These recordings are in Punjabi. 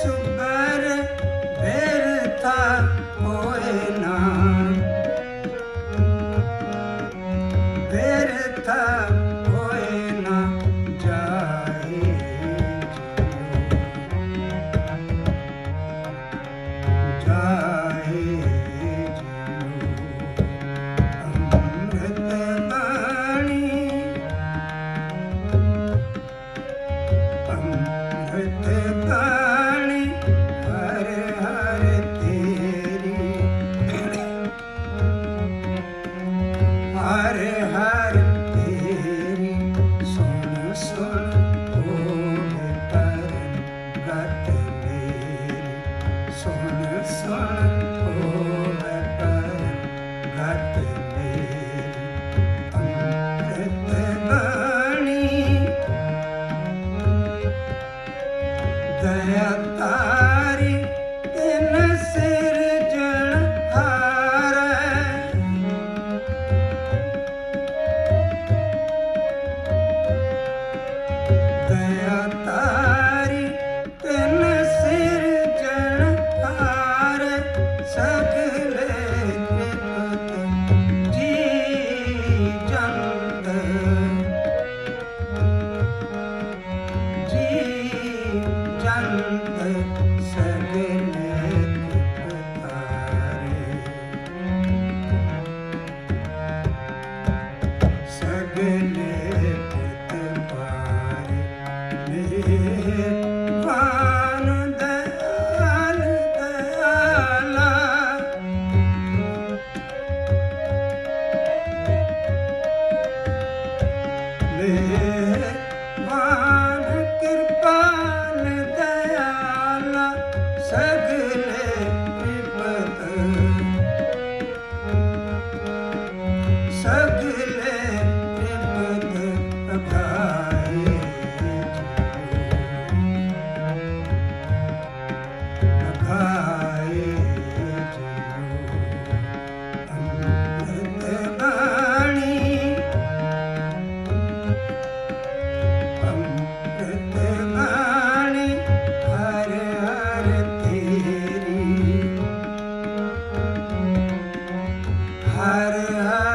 ਸੁਬਰ ਬੇਰਤਾ ਹੋਏ ਨਾ ਬੇਰਤਾ ਹੋਏ ਨਾ ਜਾਏ ਜਾਏ ਅੰਮ੍ਰਿਤ ਬਾਣੀ ਅੰਮ੍ਰਿਤ ਸੁਣ ਸੰਤੋ ਮੈਂ ਪਰ ਘਾਤੇ champion. I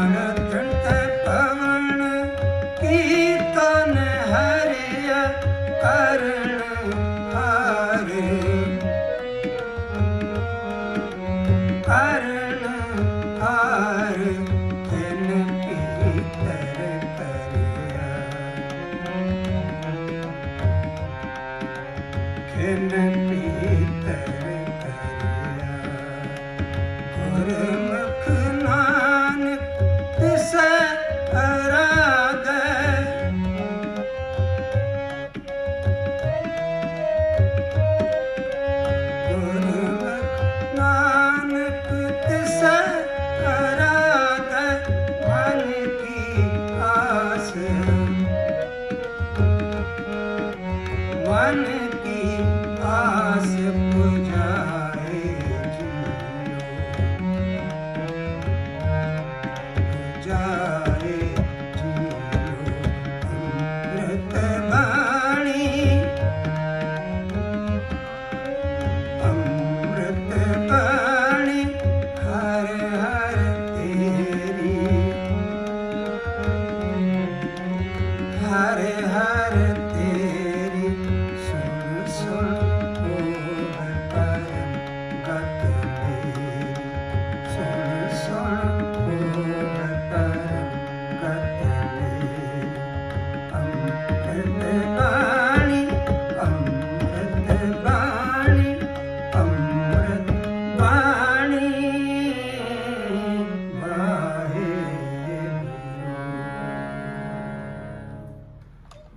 Anand. मन in